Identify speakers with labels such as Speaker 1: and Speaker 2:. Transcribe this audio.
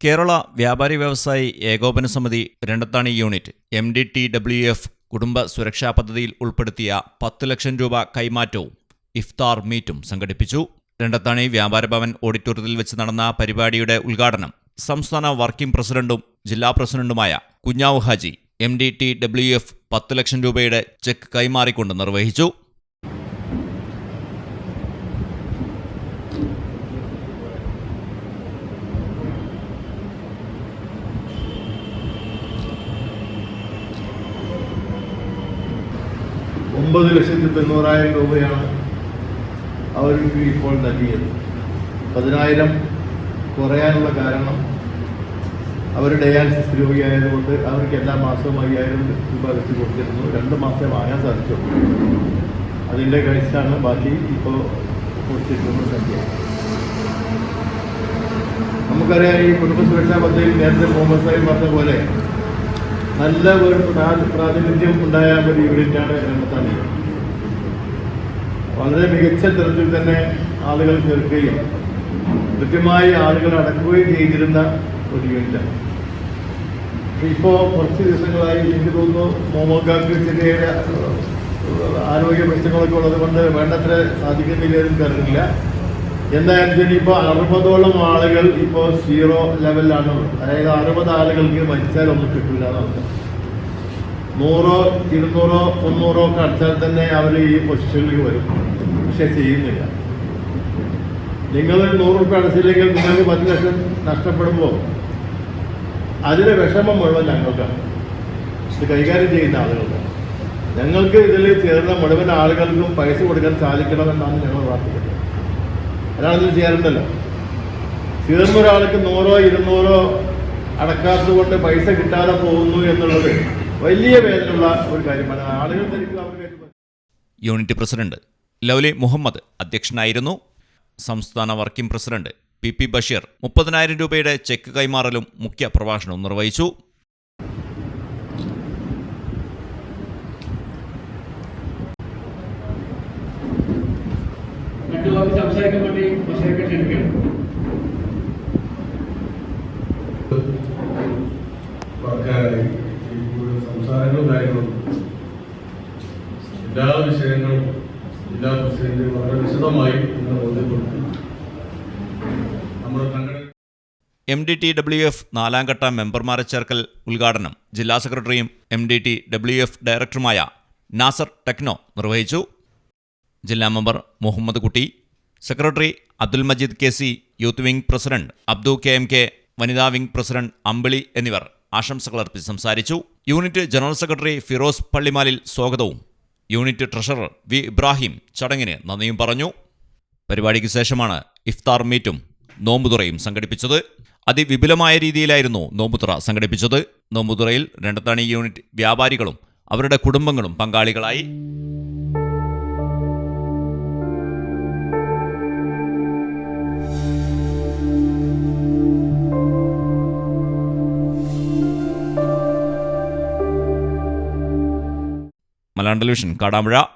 Speaker 1: കേരള വ്യാപാരി വ്യവസായി ഏകോപന സമിതി Randathani unit M D T W F കുടുംബ സുരക്ഷാ പദ്ധതിയിൽ ഉൾപ്പെടുത്തിയ പത്ത് ലക്ഷം രൂപ കൈമാറ്റവും ഇഫ്താർ മീറ്റും സംഘടിപ്പിച്ചു. രണ്ടത്താണി വ്യാപാര ഭവൻ ഓഡിറ്റോറിയത്തിൽ വെച്ച് നടന്ന പരിപാടിയുടെ ഉദ്ഘാടനം സംസ്ഥാന വർക്കിംഗ് പ്രസിഡന്റും ജില്ലാ പ്രസിഡന്റുമായ Kunjavu Haji M D T W F പത്ത് ലക്ഷം രൂപയുടെ ചെക്ക് കൈമാറിക്കൊണ്ട് നിർവഹിച്ചു.
Speaker 2: ഒമ്പത് ലക്ഷത്തി തൊണ്ണൂറായിരം രൂപയാണ് അവർക്ക് ഇപ്പോൾ നൽകിയത്. പതിനായിരം കുറയാനുള്ള കാരണം അവർ ഡയാലിസിസ് രോഗിയായതുകൊണ്ട് അവർക്ക് എല്ലാ മാസവും അയ്യായിരം രൂപ വെച്ച് കൊടുത്തിരുന്നു. രണ്ട് മാസമേ വാങ്ങാൻ സാധിച്ചുള്ളൂ. അതിന്റെ കഴിച്ചാണ് ബാക്കി ഇപ്പോൾ കൊടുത്തിട്ടുള്ള സംഖ്യ നമുക്കറിയാം ഈ കുടുംബ സുരക്ഷാ പദ്ധതിയിൽ നേരത്തെ മുഹമ്മദ് സാഹിബ് പറഞ്ഞ പോലെ നല്ല പ്രാതിനിധ്യം ഉണ്ടായ ഒരു യൂണിറ്റാണ് രംഗത്താണ്. വളരെ മികച്ച തരത്തിൽ തന്നെ ആളുകൾ ചേർക്കുകയും കൃത്യമായി ആളുകൾ അടക്കുകയും ചെയ്തിരുന്ന ഒരു യൂണിറ്റാണ്. ഇപ്പോൾ കുറച്ച് ദിവസങ്ങളായി എനിക്ക് തോന്നുന്നു മോമോക്കാർക്ക് ചെറിയ ആരോഗ്യ പ്രശ്നങ്ങളൊക്കെ ഉള്ളത് കൊണ്ട് വേണ്ടത്ര സാധിക്കുന്നില്ല എന്ന് കരുതില്ല എന്തായാലും ശരി ഇപ്പോൾ അറുപതോളം ആളുകൾ ഇപ്പോൾ സീറോ ലെവലിലാണ്. അതായത് അറുപത് ആളുകൾക്ക് മരിച്ചാൽ ഒന്നും കിട്ടില്ല എന്നർത്ഥം നൂറോ ഇരുന്നൂറോ മുന്നൂറോ ഒക്കെ അടച്ചാൽ തന്നെ അവർ ഈ പൊസിഷനിലേക്ക് വരും. പക്ഷെ ചെയ്യുന്നില്ല. നിങ്ങൾ നൂറ് റുപ്യ അടച്ചില്ലെങ്കിൽ നിങ്ങൾക്ക് പത്ത് ലക്ഷം നഷ്ടപ്പെടുമ്പോൾ അതിലെ വിഷമം മുഴുവൻ ഞങ്ങൾക്കാണ്. ഇത് കൈകാര്യം ചെയ്യുന്ന ആളുകൾക്ക് ഞങ്ങൾക്ക് ഇതിൽ ചേർന്ന മുഴുവൻ ആളുകൾക്കും പൈസ കൊടുക്കാൻ സാധിക്കണമെന്നാണ് ഞങ്ങൾ പ്രാർത്ഥിക്കുന്നത്. ഇതിൽ ചെയ്യാറുണ്ടല്ലോ. തീർന്ന ഒരാൾക്ക് നൂറോ ഇരുന്നൂറോ അടക്കാത്തത് കൊണ്ട് പൈസ കിട്ടാതെ പോകുന്നു എന്നുള്ളത് വലിയ വേദനയുള്ള ഒരു കാര്യമാണ്. ആളുകൾ ധരിക്കുക അവർ
Speaker 1: യൂണിറ്റ് പ്രസിഡന്റ് ലൗലി മുഹമ്മദ് അധ്യക്ഷനായിരുന്നു. സംസ്ഥാന working president P P Basheer മുപ്പതിനായിരം രൂപയുടെ ചെക്ക് കൈമാറലും മുഖ്യ പ്രഭാഷണവും നിർവഹിച്ചു
Speaker 3: രണ്ടു വാക്ക് സംസാരിക്കാൻ വേണ്ടി
Speaker 4: ഈ കൂടുതൽ സംസാരങ്ങളും കാര്യങ്ങളും. എല്ലാ വിഷയങ്ങളും ജില്ലാ പ്രസിഡന്റ് വളരെ വിശദമായി ഇന്ന് ബോധ്യപ്പെടുത്തി. നമ്മുടെ സംഘടന
Speaker 1: M D T W F നാലാംഘട്ട മെമ്പർമാരെ ചേർക്കൽ ഉദ്ഘാടനം ജില്ലാ സെക്രട്ടറിയും M D T W F ഡയറക്ടറുമായ നാസർ ടെക്നോ നിർവഹിച്ചു. ജില്ലാ member Muhammad Kutty secretary Abdul Majeed K C youth wing president Abdu K M K വനിതാ വിംഗ് പ്രസിഡന്റ് അമ്പിളി എന്നിവർ ആശംസകൾ അർപ്പിച്ച് സംസാരിച്ചു. യൂണിറ്റ് ജനറൽ സെക്രട്ടറി ഫിറോസ് പള്ളിമാലിൽ സ്വാഗതവും. യൂണിറ്റ് ട്രഷറർ വി ഇബ്രാഹിം ചടങ്ങിന് നന്ദിയും പറഞ്ഞു. പരിപാടിക്ക് ശേഷമാണ് ഇഫ്താർ മീറ്റും നോമ്പുതുറയും സംഘടിപ്പിച്ചത്. അതിവിപുലമായ രീതിയിലായിരുന്നു നോമ്പുതുറ സംഘടിപ്പിച്ചത്. നോമ്പുതുറയിൽ രണ്ടത്താണി യൂണിറ്റ് വ്യാപാരികളും അവരുടെ കുടുംബങ്ങളും പങ്കാളികളായി. Malayalam television